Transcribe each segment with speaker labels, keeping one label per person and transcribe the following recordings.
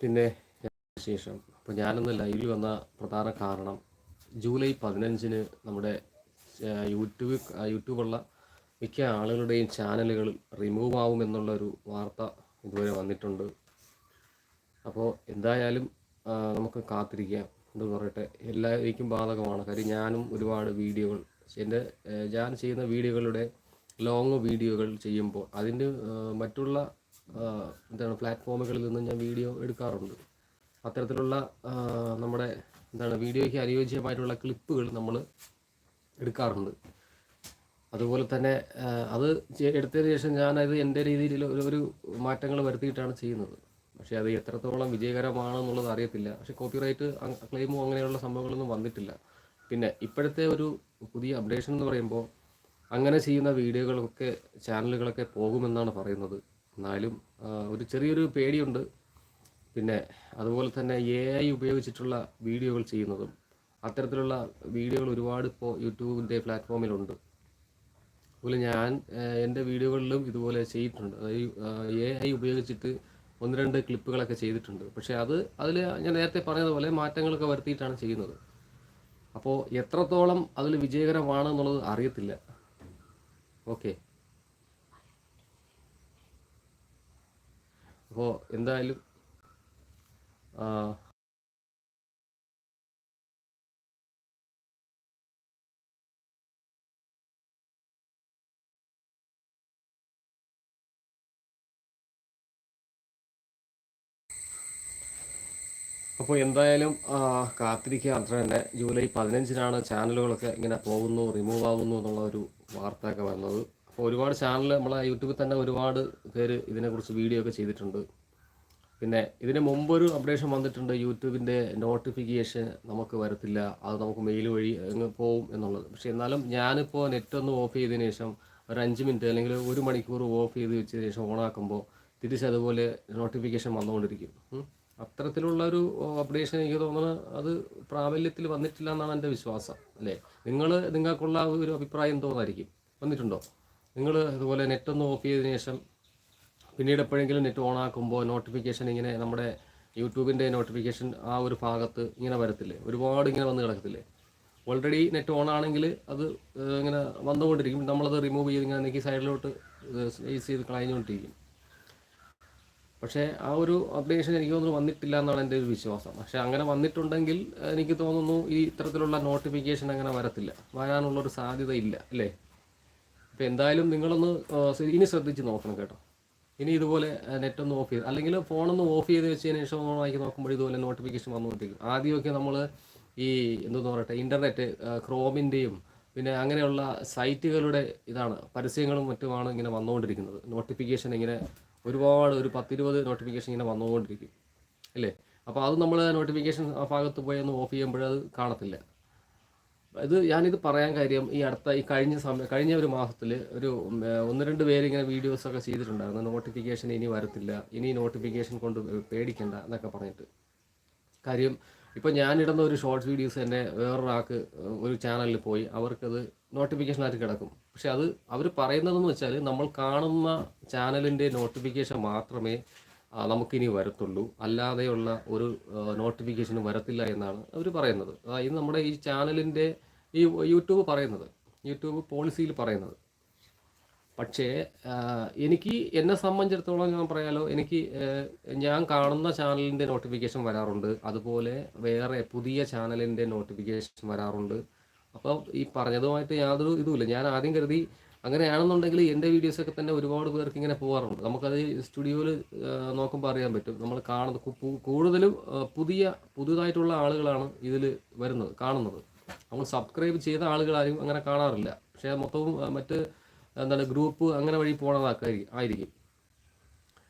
Speaker 1: പിന്നെ ശേഷം അപ്പോൾ ഞാനൊന്ന് ലൈവിൽ വന്ന പ്രധാന കാരണം ജൂലൈ പതിനഞ്ചിന് നമ്മുടെ യൂട്യൂബ് യൂട്യൂബുള്ള മിക്ക ആളുകളുടെയും ചാനലുകൾ റിമൂവ് ആവും എന്നുള്ളൊരു വാർത്ത ഇതുവരെ വന്നിട്ടുണ്ട്. അപ്പോൾ എന്തായാലും നമുക്ക് കാത്തിരിക്കാം. എന്ന് പറയട്ടെ. എല്ലാവർക്കും ബാധകമാണ്. കാര്യം ഞാനും ഒരുപാട് വീഡിയോകൾ എന്റെ ഞാൻ ചെയ്യുന്ന വീഡിയോകളുടെ ലോങ് വീഡിയോകൾ ചെയ്യുമ്പോൾ അതിന്റെ മറ്റുള്ള എന്താണ് പ്ലാറ്റ്ഫോമുകളിൽ നിന്ന് ഞാൻ വീഡിയോ എടുക്കാറുണ്ട്. അത്തരത്തിലുള്ള നമ്മുടെ എന്താണ് വീഡിയോയ്ക്ക് അനുയോജ്യമായിട്ടുള്ള ക്ലിപ്പുകൾ നമ്മൾ എടുക്കാറുണ്ട്. അതുപോലെ തന്നെ അത് എടുത്തതിന് ശേഷം ഞാനത് എന്റെ രീതിയിൽ ഒരു മാറ്റങ്ങൾ വരുത്തിയിട്ടാണ് ചെയ്യുന്നത്. പക്ഷേ അത് എത്രത്തോളം വിജയകരമാണെന്നുള്ളത് അറിയത്തില്ല. പക്ഷേ കോപ്പിറൈറ്റ് ക്ലെയിമോ അങ്ങനെയുള്ള സംഭവങ്ങളൊന്നും വന്നിട്ടില്ല. പിന്നെ ഇപ്പോഴത്തെ ഒരു പുതിയ അപ്ഡേഷൻ എന്ന് പറയുമ്പോൾ അങ്ങനെ ചെയ്യുന്ന വീഡിയോകളൊക്കെ ചാനലുകളൊക്കെ പോകുമെന്നാണ് പറയുന്നത്. എന്നാലും ഒരു ചെറിയൊരു പേടിയുണ്ട്. പിന്നെ അതുപോലെ തന്നെ എ ഐ ഉപയോഗിച്ചിട്ടുള്ള വീഡിയോകൾ ചെയ്യുന്നതും അത്തരത്തിലുള്ള വീഡിയോകൾ ഒരുപാട് ഇപ്പോൾ യൂട്യൂബിന്റെ പ്ലാറ്റ്ഫോമിലുണ്ട്. അതുപോലെ ഞാൻ എന്റെ വീഡിയോകളിലും ഇതുപോലെ ചെയ്തിട്ടുണ്ട്. അതായത് എ ഐ ഉപയോഗിച്ചിട്ട് ഒന്ന് രണ്ട് ക്ലിപ്പുകളൊക്കെ ചെയ്തിട്ടുണ്ട്. പക്ഷേ അത് അതിൽ ഞാൻ നേരത്തെ പറഞ്ഞതുപോലെ മാറ്റങ്ങളൊക്കെ വരുത്തിയിട്ടാണ് ചെയ്യുന്നത്. അപ്പോൾ എത്രത്തോളം അതിൽ വിജയകരമാണെന്നുള്ളത് അറിയത്തില്ല. ഓക്കെ. അപ്പോൾ എന്തായാലും അപ്പോൾ എന്തായാലും കാത്തിരിക്കുക. അത്ര തന്നെ ജൂലൈ പതിനഞ്ചിനാണ് ചാനലുകളൊക്കെ ഇങ്ങനെ പോകുന്നു റിമൂവ് ആകുന്നു എന്നുള്ള ഒരു വാർത്തയൊക്കെ വന്നത്. ഒരുപാട് ചാനൽ നമ്മളെ യൂട്യൂബിൽ തന്നെ ഒരുപാട് പേര് ഇതിനെക്കുറിച്ച് വീഡിയോ ഒക്കെ ചെയ്തിട്ടുണ്ട്. പിന്നെ ഇതിന് മുമ്പൊരു അപ്ഡേഷൻ വന്നിട്ടുണ്ട്. യൂട്യൂബിന്റെ നോട്ടിഫിക്കേഷൻ നമുക്ക് വരത്തില്ല. അത് നമുക്ക് മെയിൽ വഴി പോവും എന്നുള്ളത്. പക്ഷേ എന്നാലും ഞാനിപ്പോൾ നെറ്റ് ഒന്ന് ഓഫ് ചെയ്തതിന് ശേഷം ഒരു അഞ്ച് മിനിറ്റ് അല്ലെങ്കിൽ ഒരു മണിക്കൂർ ഓഫ് ചെയ്ത് വെച്ചതിന് ശേഷം ഓണാക്കുമ്പോൾ തിരിച്ചതുപോലെ നോട്ടിഫിക്കേഷൻ വന്നുകൊണ്ടിരിക്കും. അത്തരത്തിലുള്ള ഒരു അപ്ഡേഷൻ എനിക്ക് തോന്നുന്നത് അത് പ്രാബല്യത്തിൽ വന്നിട്ടില്ല എന്നാണ് എന്റെ വിശ്വാസം. അല്ലേ? നിങ്ങൾ നിങ്ങൾക്കുള്ള ഒരു അഭിപ്രായം തോന്നായിരിക്കും. വന്നിട്ടുണ്ടോ? നിങ്ങൾ അതുപോലെ നെറ്റ് ഒന്ന് ഓഫ് ചെയ്തതിന് ശേഷം പിന്നീട് എപ്പോഴെങ്കിലും നെറ്റ് ഓൺ ആക്കുമ്പോൾ നോട്ടിഫിക്കേഷൻ ഇങ്ങനെ നമ്മുടെ യൂട്യൂബിന്റെ നോട്ടിഫിക്കേഷൻ ആ ഒരു ഭാഗത്ത് ഇങ്ങനെ വരത്തില്ലേ? ഒരുപാട് ഇങ്ങനെ വന്ന് കിടക്കത്തില്ലേ? ഓൾറെഡി നെറ്റ് ഓൺ ആണെങ്കിൽ അത് ഇങ്ങനെ വന്നുകൊണ്ടിരിക്കും. നമ്മളത് റിമൂവ് ചെയ്ത് ഇങ്ങനെ നീക്കി സൈഡിലോട്ട് സ്പേസ് ചെയ്ത് കളഞ്ഞുകൊണ്ടിരിക്കും. പക്ഷേ ആ ഒരു അപ്ഡേഷൻ എനിക്ക് തോന്നുന്നു വന്നിട്ടില്ല എന്നാണ് എന്റെ ഒരു വിശ്വാസം. പക്ഷേ അങ്ങനെ വന്നിട്ടുണ്ടെങ്കിൽ എനിക്ക് തോന്നുന്നു ഈ ഇത്തരത്തിലുള്ള നോട്ടിഫിക്കേഷൻ അങ്ങനെ വരത്തില്ല. വരാനുള്ളൊരു സാധ്യത ഇല്ല അല്ലേ? അപ്പോൾ എന്തായാലും നിങ്ങളൊന്ന് ഇനി ശ്രദ്ധിച്ച് നോക്കണം കേട്ടോ. ഇനി ഇതുപോലെ നെറ്റ് ഒന്ന് ഓഫ് ചെയ്ത് അല്ലെങ്കിൽ ഫോണൊന്ന് ഓഫ് ചെയ്ത് വെച്ചതിന് ശേഷം ആക്കി നോക്കുമ്പോൾ ഇതുപോലെ നോട്ടിഫിക്കേഷൻ വന്നുകൊണ്ടിരിക്കും ആദ്യമൊക്കെ നമ്മൾ ഈ എന്തെന്ന് പറയട്ടെ ഇന്റർനെറ്റ് ക്രോമിന്റെയും പിന്നെ അങ്ങനെയുള്ള സൈറ്റുകളുടെ ഇതാണ് പരസ്യങ്ങളും മറ്റുമാണ് ഇങ്ങനെ വന്നുകൊണ്ടിരിക്കുന്നത്. നോട്ടിഫിക്കേഷൻ ഇങ്ങനെ ഒരുപാട് ഒരു പത്തിരുപത് നോട്ടിഫിക്കേഷൻ ഇങ്ങനെ വന്നുകൊണ്ടിരിക്കും. അല്ലേ? അപ്പോൾ അത് നമ്മൾ നോട്ടിഫിക്കേഷൻ ഭാഗത്ത് പോയി ഒന്ന് ഓഫ് ചെയ്യുമ്പോൾ അത് കാണത്തില്ല. ഇത് ഞാനിത് പറയാൻ കാര്യം ഈ അടുത്ത ഈ കഴിഞ്ഞ സമയം കഴിഞ്ഞ ഒരു മാസത്തിൽ ഒരു ഒന്ന് രണ്ട് പേര് ഇങ്ങനെ വീഡിയോസ് ഒക്കെ ചെയ്തിട്ടുണ്ടായിരുന്നു. നോട്ടിഫിക്കേഷൻ ഇനി വരത്തില്ല ഇനി നോട്ടിഫിക്കേഷൻ കൊണ്ട് പേടിക്കണ്ട എന്നൊക്കെ പറഞ്ഞിട്ട്. കാര്യം ഇപ്പോൾ ഞാനിടുന്ന ഒരു ഷോർട്സ് വീഡിയോസ് തന്നെ വേറൊരാൾക്ക് ഒരു ചാനലിൽ പോയി അവർക്കത് നോട്ടിഫിക്കേഷനായിട്ട് കിടക്കും. പക്ഷെ അത് അവർ പറയുന്നതെന്ന് വെച്ചാൽ നമ്മൾ കാണുന്ന ചാനലിന്റെ നോട്ടിഫിക്കേഷൻ മാത്രമേ നമുക്കിനി വരത്തുള്ളൂ. അല്ലാതെയുള്ള ഒരു നോട്ടിഫിക്കേഷനും വരത്തില്ല എന്നാണ് അവർ പറയുന്നത്. അതായത് നമ്മുടെ ഈ ചാനലിന്റെ ഈ യൂട്യൂബ് പറയുന്നത് യൂട്യൂബ് പോളിസിയിൽ പറയുന്നത്. പക്ഷേ എനിക്ക് എന്നെ സംബന്ധിച്ചിടത്തോളം ഞാൻ പറയാലോ എനിക്ക് ഞാൻ കാണുന്ന ചാനലിന്റെ നോട്ടിഫിക്കേഷൻ വരാറുണ്ട്. അതുപോലെ വേറെ പുതിയ ചാനലിന്റെ നോട്ടിഫിക്കേഷൻ വരാറുണ്ട്. അപ്പോൾ ഈ പറഞ്ഞതുമായിട്ട് യാതൊരു ഇതുമില്ല. ഞാൻ ആദ്യം കരുതി അങ്ങനെയാണെന്നുണ്ടെങ്കിൽ എന്റെ വീഡിയോസൊക്കെ തന്നെ ഒരുപാട് പേർക്ക് ഇങ്ങനെ പോകാറുണ്ട്. നമുക്കത് സ്റ്റുഡിയോയിൽ നോക്കുമ്പോൾ അറിയാൻ പറ്റും. നമ്മൾ കാണുന്നത് കൂടുതലും പുതിയ പുതുതായിട്ടുള്ള ആളുകളാണ് ഇതിൽ വരുന്നത് കാണുന്നത്. നമ്മൾ സബ്സ്ക്രൈബ് ചെയ്ത ആളുകളാരും അങ്ങനെ കാണാറില്ല. പക്ഷേ മൊത്തവും മറ്റ് എന്താണ് ഗ്രൂപ്പ് അങ്ങനെ വഴി പോണതായിരിക്കും ആയിരിക്കും.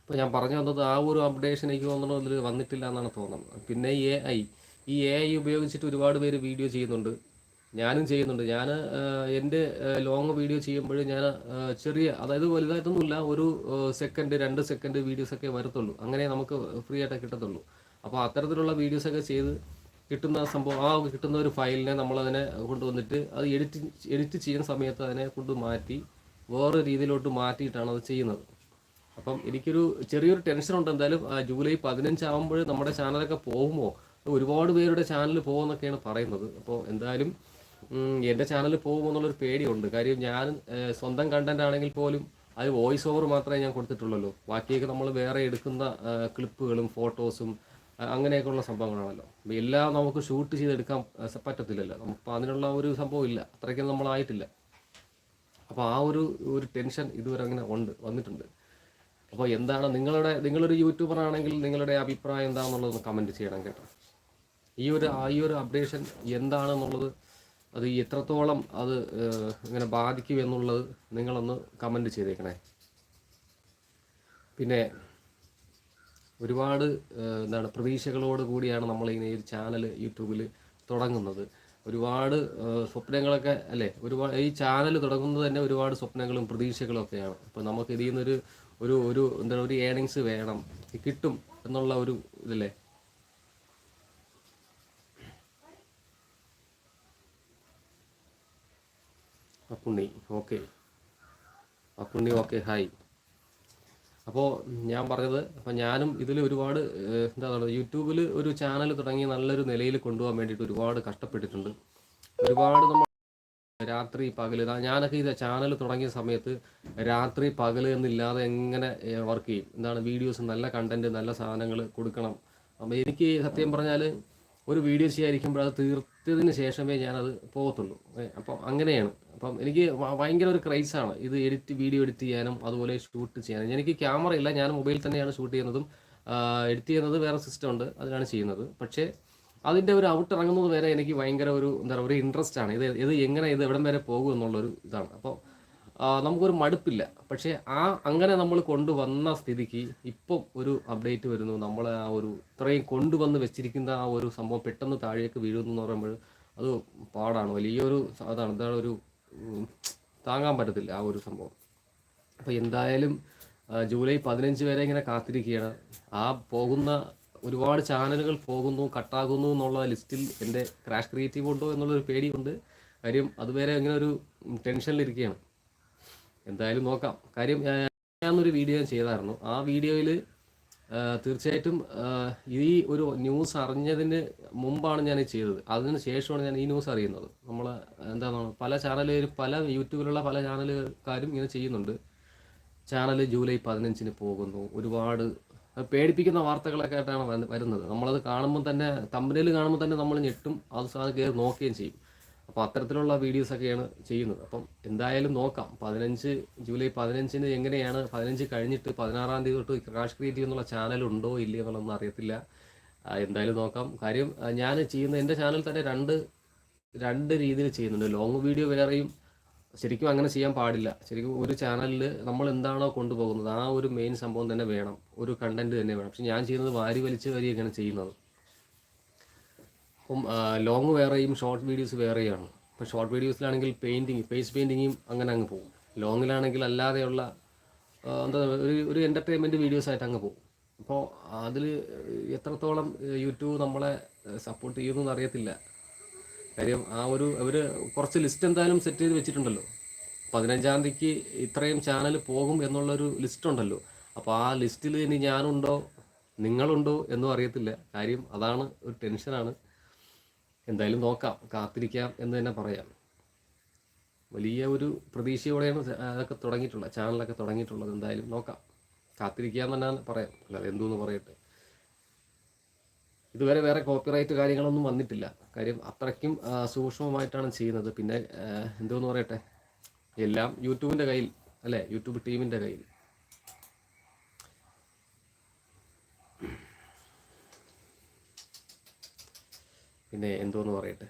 Speaker 1: ഇപ്പോൾ ഞാൻ പറഞ്ഞു വന്നത് ആ ഒരു അപ്ഡേഷൻ എനിക്ക് തോന്നുന്നു അതിൽ വന്നിട്ടില്ല എന്നാണ് തോന്നുന്നത്. പിന്നെ എ ഐ ഈ എ ഐ ഉപയോഗിച്ചിട്ട് ഒരുപാട് പേര് വീഡിയോ ചെയ്യുന്നുണ്ട്. ഞാനും ചെയ്യുന്നുണ്ട്. ഞാൻ എന്റെ ലോങ് വീഡിയോ ചെയ്യുമ്പോൾ ഞാൻ ചെറിയ അതായത് വലുതായിട്ടൊന്നുമില്ല ഒരു സെക്കൻഡ് രണ്ട് സെക്കൻഡ് വീഡിയോസൊക്കെ വരത്തുള്ളൂ. അങ്ങനെ നമുക്ക് ഫ്രീ ആയിട്ട് കിട്ടത്തുള്ളൂ. അപ്പോൾ അത്തരത്തിലുള്ള വീഡിയോസൊക്കെ ചെയ്ത് കിട്ടുന്ന സംഭവം ആ കിട്ടുന്ന ഒരു ഫയലിനെ നമ്മളതിനെ കൊണ്ടുവന്നിട്ട് അത് എഡിറ്റ് എഡിറ്റ് ചെയ്യുന്ന സമയത്ത് അതിനെ കൊണ്ട് മാറ്റി വേറെ രീതിയിലോട്ട് മാറ്റിയിട്ടാണ് അത് ചെയ്യുന്നത്. അപ്പം എനിക്കൊരു ചെറിയൊരു ടെൻഷൻ ഉണ്ട്. എന്തായാലും ജൂലൈ പതിനഞ്ചാകുമ്പോൾ നമ്മുടെ ചാനലൊക്കെ പോകുമോ ഒരുപാട് പേരുടെ ചാനൽ പോകുമെന്നൊക്കെയാണ് പറയുന്നത്. അപ്പോൾ എന്തായാലും എന്റെ ചാനൽ പോകുമോ എന്നുള്ളൊരു പേടിയുണ്ട്. കാര്യം ഞാൻ സ്വന്തം കണ്ടന്റ് ആണെങ്കിൽ പോലും അത് വോയിസ് ഓവർ മാത്രമേ ഞാൻ കൊടുത്തിട്ടുള്ളൂ ബാക്കിയൊക്കെ നമ്മൾ വേറെ എടുക്കുന്ന ക്ലിപ്പുകളും ഫോട്ടോസും അങ്ങനെയൊക്കെയുള്ള സംഭവങ്ങളാണല്ലോ. അപ്പോൾ എല്ലാം നമുക്ക് ഷൂട്ട് ചെയ്തെടുക്കാൻ പറ്റത്തില്ലല്ലോ. നമുക്ക് അതിനുള്ള ഒരു സംഭവം ഇല്ല. അത്രയ്ക്കും നമ്മളായിട്ടില്ല. അപ്പോൾ ആ ഒരു ഒരു ടെൻഷൻ ഇതുവരെ അങ്ങനെ ഉണ്ട് വന്നിട്ടുണ്ട്. അപ്പോൾ എന്താണ് നിങ്ങളുടെ നിങ്ങളൊരു യൂട്യൂബർ ആണെങ്കിൽ നിങ്ങളുടെ അഭിപ്രായം എന്താണെന്നുള്ളത് കമന്റ് ചെയ്യണം കേട്ടോ. ഈ ഒരു ഈ ഒരു അപ്ഡേഷൻ എന്താണെന്നുള്ളത് അത് എത്രത്തോളം അത് ഇങ്ങനെ ബാധിക്കും എന്നുള്ളത് നിങ്ങളൊന്ന് കമന്റ് ചെയ്തേക്കണേ. പിന്നെ ഒരുപാട് എന്താണ് പ്രതീക്ഷകളോട് കൂടിയാണ് നമ്മൾ ഈ ചാനൽ യൂട്യൂബിൽ തുടങ്ങുന്നത്. ഒരുപാട് സ്വപ്നങ്ങളൊക്കെ അല്ലേ ഒരുപാട് ഈ ചാനൽ തുടങ്ങുന്നത് തന്നെ ഒരുപാട് സ്വപ്നങ്ങളും പ്രതീക്ഷകളും ഒക്കെയാണ് അപ്പോൾ നമുക്ക് ഇതിൽ നിന്നൊരു ഒരു ഒരു എന്താണ് ഒരു ഏണിങ്സ് വേണം കിട്ടും എന്നുള്ള ഒരു ഇതല്ലേ? Appunni okay. Appunni okay hi. അപ്പോൾ ഞാൻ പറഞ്ഞത് അപ്പോൾ ഞാനും ഇതിൽ ഒരുപാട് എന്താ പറയുക യൂട്യൂബിൽ ഒരു ചാനൽ തുടങ്ങി നല്ലൊരു നിലയിൽ കൊണ്ടുപോകാൻ വേണ്ടിയിട്ട് ഒരുപാട് കഷ്ടപ്പെട്ടിട്ടുണ്ട്. ഒരുപാട് നമ്മൾ രാത്രി പകൽ ഞാനൊക്കെ ഇത് ചാനൽ തുടങ്ങിയ സമയത്ത് രാത്രി പകൽ എന്നില്ലാതെ എങ്ങനെ വർക്ക് ചെയ്യും? എന്താണ് വീഡിയോസ് നല്ല കണ്ടന്റ് നല്ല സാധനങ്ങൾ കൊടുക്കണം. അപ്പം എനിക്ക് സത്യം പറഞ്ഞാൽ ഒരു വീഡിയോ ചെയ്യാതിരിക്കുമ്പോൾ അത് തീർത്തതിന് ശേഷമേ ഞാനത് പോകത്തുള്ളൂ. അപ്പോൾ അങ്ങനെയാണ്. അപ്പം എനിക്ക് ഭയങ്കര ഒരു ക്രൈസാണ് ഇത് എഡിറ്റ് വീഡിയോ എഡിറ്റ് ചെയ്യാനും അതുപോലെ ഷൂട്ട് ചെയ്യാനും. എനിക്ക് ക്യാമറ ഇല്ല ഞാൻ മൊബൈൽ തന്നെയാണ് ഷൂട്ട് ചെയ്യുന്നതും എഡിറ്റ് ചെയ്യുന്നത് വേറെ സിസ്റ്റം ഉണ്ട് അതിലാണ് ചെയ്യുന്നത്. പക്ഷേ അതിന്റെ ഒരു ഔട്ട് ഇറങ്ങുന്നത് വരെ എനിക്ക് ഭയങ്കര ഒരു എന്താ പറയുക ഒരു ഇൻട്രസ്റ്റ് ആണ്. ഇത് ഇത് എങ്ങനെ ഇത് എവിടം വരെ പോകും എന്നുള്ളൊരു ഇതാണ്. അപ്പോൾ നമുക്കൊരു മടുപ്പില്ല. പക്ഷേ ആ അങ്ങനെ നമ്മൾ കൊണ്ടുവന്ന സ്ഥിതിക്ക് ഇപ്പം ഒരു അപ്ഡേറ്റ് വരുന്നു. നമ്മൾ ആ ഒരു ഇത്രയും കൊണ്ടുവന്ന് വെച്ചിരിക്കുന്ന ആ ഒരു സംഭവം പെട്ടെന്ന് താഴേക്ക് വീഴുന്നു എന്ന് പറയുമ്പോൾ അത് പാടാണ്. വലിയൊരു അതാണ് എന്താണ് ഒരു താങ്ങാൻ പറ്റത്തില്ല ആ ഒരു സംഭവം. അപ്പോൾ എന്തായാലും ജൂലൈ പതിനഞ്ച് വരെ ഇങ്ങനെ കാത്തിരിക്കുകയാണ്. ആ പോകുന്ന ഒരുപാട് ചാനലുകൾ പോകുന്നു കട്ടാകുന്നു എന്നുള്ള ലിസ്റ്റിൽ എന്റെ ക്രാഷ് ക്രിയേറ്റീവ് ഉണ്ടോ എന്നുള്ളൊരു പേടിയുണ്ട്. കാര്യം അതുവരെ ഇങ്ങനെ ഒരു ടെൻഷനിലിരിക്കുകയാണ്. എന്തായാലും നോക്കാം. കാര്യം ഞാനൊരു വീഡിയോ ചെയ്തായിരുന്നു. ആ വീഡിയോയിൽ തീർച്ചയായിട്ടും ഈ ഒരു ന്യൂസ് അറിഞ്ഞതിന് മുമ്പാണ് ഞാൻ ചെയ്തത്. അതിന് ശേഷമാണ് ഞാൻ ഈ ന്യൂസ് അറിയുന്നത്. നമ്മൾ എന്താണ് പല ചാനലുകാരും പല യൂട്യൂബിലുള്ള പല ചാനലുകാരും ഇങ്ങനെ ചെയ്യുന്നുണ്ട്. ചാനൽ ജൂലൈ പതിനഞ്ചിന് പോകുന്നു. ഒരുപാട് പേടിപ്പിക്കുന്ന വാർത്തകളൊക്കെ ആയിട്ടാണ് വരുന്നത്. നമ്മളത് കാണുമ്പോൾ തന്നെ തമ്പനയിൽ കാണുമ്പോൾ തന്നെ നമ്മൾ ഞെട്ടും. അത് സാധനം കയറി നോക്കുകയും ചെയ്യും. അപ്പോൾ അത്തരത്തിലുള്ള വീഡിയോസൊക്കെയാണ് ചെയ്യുന്നത്. അപ്പം എന്തായാലും നോക്കാം. പതിനഞ്ച് ജൂലൈ പതിനഞ്ചിന് എങ്ങനെയാണ്? പതിനഞ്ച് കഴിഞ്ഞിട്ട് പതിനാറാം തീയതി തൊട്ട് ക്രാഷ് ക്രിയേറ്റീവ് എന്നുള്ള ചാനൽ ഉണ്ടോ ഇല്ലയോ എന്നുള്ളതൊന്നും അറിയത്തില്ല. എന്തായാലും നോക്കാം. കാര്യം ഞാൻ ചെയ്യുന്ന എന്റെ ചാനൽ തന്നെ രണ്ട് രണ്ട് രീതിയിൽ ചെയ്യുന്നുണ്ട്. ലോങ് വീഡിയോ വേറെയും ശരിക്കും അങ്ങനെ ചെയ്യാൻ പാടില്ല. ശരിക്കും ഒരു ചാനലിൽ നമ്മൾ എന്താണോ കൊണ്ടുപോകുന്നത് ആ ഒരു മെയിൻ സംഭവം തന്നെ വേണം. ഒരു കണ്ടന്റ് തന്നെ വേണം. പക്ഷെ ഞാൻ ചെയ്യുന്നത് വാരി വലിച്ച് വരിയൊക്കെയാണ് ചെയ്യുന്നത്. അപ്പം ലോങ് വേറെയും ഷോർട്ട് വീഡിയോസ് വേറെയാണ്. ഇപ്പം ഷോർട്ട് വീഡിയോസിലാണെങ്കിൽ പെയിന്റിങ് ഫേസ് പെയിന്റിങ്ങും അങ്ങനെ അങ്ങ് പോകും. ലോങ്ങിലാണെങ്കിൽ അല്ലാതെയുള്ള എന്താ ഒരു ഒരു എന്റർടൈൻമെന്റ് വീഡിയോസ് ആയിട്ട് അങ്ങ് പോകും. അപ്പോൾ അതിൽ എത്രത്തോളം യൂട്യൂബ് നമ്മളെ സപ്പോർട്ട് ചെയ്യുമെന്ന് അറിയത്തില്ല കാര്യം ആ ഒരു അവർ കുറച്ച് ലിസ്റ്റ് എന്തായാലും സെറ്റ് ചെയ്ത് വെച്ചിട്ടുണ്ടല്ലോ. പതിനഞ്ചാം തീയതിക്ക് ഇത്രയും ചാനൽ പോകും എന്നുള്ളൊരു ലിസ്റ്റ് ഉണ്ടല്ലോ. അപ്പോൾ ആ ലിസ്റ്റിൽ ഇനി ഞാനുണ്ടോ നിങ്ങളുണ്ടോ എന്നും അറിയത്തില്ല. കാര്യം അതാണ് ഒരു ടെൻഷനാണ് എന്തായാലും നോക്കാം കാത്തിരിക്കാം എന്ന് തന്നെ പറയാം. വലിയ ഒരു പ്രതീക്ഷയോടെയാണ് അതൊക്കെ തുടങ്ങിയിട്ടുള്ളത് ചാനലൊക്കെ തുടങ്ങിയിട്ടുള്ളത്. എന്തായാലും നോക്കാം. കാത്തിരിക്കുക എന്ന് തന്നെ പറയാം. അല്ലാതെ എന്തോന്ന് പറയട്ടെ. ഇതുവരെ വേറെ കോപ്പിറൈറ്റ് കാര്യങ്ങളൊന്നും വന്നിട്ടില്ല. കാര്യം അത്രയ്ക്കും സൂക്ഷ്മമായിട്ടാണ് ചെയ്യുന്നത്. പിന്നെ എന്തോന്ന് പറയട്ടെ. എല്ലാം യൂട്യൂബിന്റെ കയ്യിൽ അല്ലേ? യൂട്യൂബ് ടീമിന്റെ കയ്യിൽ. പിന്നെ എന്തോന്ന് പറയട്ടെ.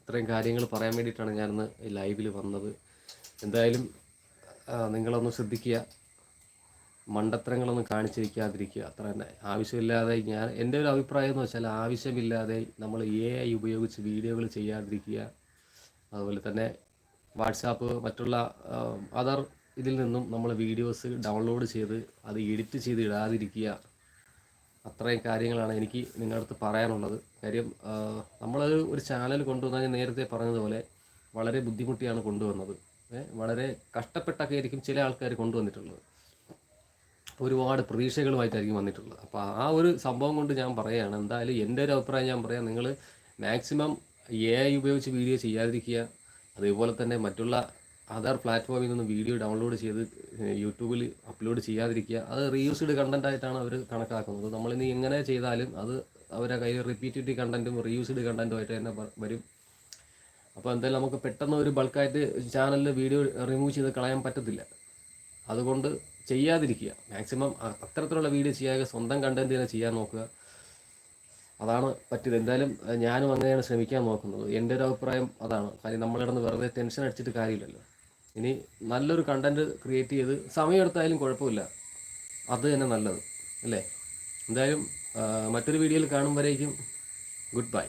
Speaker 1: ഇത്രയും കാര്യങ്ങൾ പറയാൻ വേണ്ടിയിട്ടാണ് ഞാനിന്ന് ലൈവിൽ വന്നത്. എന്തായാലും നിങ്ങളൊന്ന് ശ്രദ്ധിക്കുക. മണ്ടത്തരങ്ങളൊന്നും കാണിച്ചിരിക്കാതിരിക്കുക. അത്ര തന്നെ. ആവശ്യമില്ലാതെ ഞാൻ എന്റെ ഒരു അഭിപ്രായം എന്ന് വെച്ചാൽ ആവശ്യമില്ലാതെ നമ്മൾ എ ഐ ഉപയോഗിച്ച് വീഡിയോകൾ ചെയ്യാതിരിക്കുക. അതുപോലെ തന്നെ വാട്സാപ്പ് മറ്റുള്ള അതർ ഇതിൽ നിന്നും നമ്മൾ വീഡിയോസ് ഡൗൺലോഡ് ചെയ്ത് അത് എഡിറ്റ് ചെയ്ത് ഇടാതിരിക്കുക. അത്രയും കാര്യങ്ങളാണ് എനിക്ക് നിങ്ങളുടെ അടുത്ത് പറയാനുള്ളത്. കാര്യം നമ്മൾ ഒരു ചാനൽ കൊണ്ടുവന്നാൽ ഞാൻ നേരത്തെ പറഞ്ഞതുപോലെ വളരെ ബുദ്ധിമുട്ടിയാണ് കൊണ്ടുവന്നത്. വളരെ കഷ്ടപ്പെട്ടൊക്കെ ആയിരിക്കും ചില ആൾക്കാർ കൊണ്ടുവന്നിട്ടുള്ളത്. ഒരുപാട് പ്രതീക്ഷകളുമായിട്ടായിരിക്കും വന്നിട്ടുള്ളത്. അപ്പോൾ ആ ഒരു സംഭവം കൊണ്ട് ഞാൻ പറയുകയാണ് എന്തായാലും എന്റെ ഒരു അഭിപ്രായം ഞാൻ പറയാം. നിങ്ങൾ മാക്സിമം എ ഐ ഉപയോഗിച്ച് വീഡിയോ ചെയ്യാതിരിക്കുക അതേപോലെ തന്നെ മറ്റുള്ള അതർ പ്ലാറ്റ്ഫോമിൽ നിന്ന് വീഡിയോ ഡൗൺലോഡ് ചെയ്ത് യൂട്യൂബിൽ അപ്ലോഡ് ചെയ്യാതിരിക്കുക. അത് റീയൂസ്ഡ് കണ്ടന്റ് ആയിട്ടാണ് അവർ കണക്കാക്കുന്നത്. നമ്മളിനി എങ്ങനെ ചെയ്താലും അത് അവരെ കയ്യിൽ റിപ്പീറ്റഡ് കണ്ടന്റും റീയൂസ്ഡ് കണ്ടന്റും ആയിട്ട് തന്നെ വരും. അപ്പോൾ എന്തായാലും നമുക്ക് പെട്ടെന്ന് ഒരു ബൾക്കായിട്ട് ചാനലിൽ വീഡിയോ റിമൂവ് ചെയ്ത് കളയാൻ പറ്റത്തില്ല. അതുകൊണ്ട് ചെയ്യാതിരിക്കുക. മാക്സിമം അത്തരത്തിലുള്ള വീഡിയോ ചെയ്യാതെ സ്വന്തം കണ്ടന്റ് തന്നെ ചെയ്യാൻ നോക്കുക. അതാണ് പറ്റിയത്. എന്തായാലും ഞാനും അങ്ങനെയാണ് ശ്രമിക്കാൻ നോക്കുന്നത്. എന്റെ ഒരു അഭിപ്രായം അതാണ്. കാര്യം നമ്മളിടന്ന് വെറുതെ ടെൻഷൻ അടിച്ചിട്ട് കാര്യമില്ലല്ലോ. ഇനി നല്ലൊരു കണ്ടന്റ് ക്രിയേറ്റ് ചെയ്ത് സമയമെടുത്തായാലും കുഴപ്പമില്ല. അത് തന്നെ നല്ലത് അല്ലേ? എന്തായാലും മറ്റൊരു വീഡിയോയിൽ കാണും ഗുഡ് ബൈ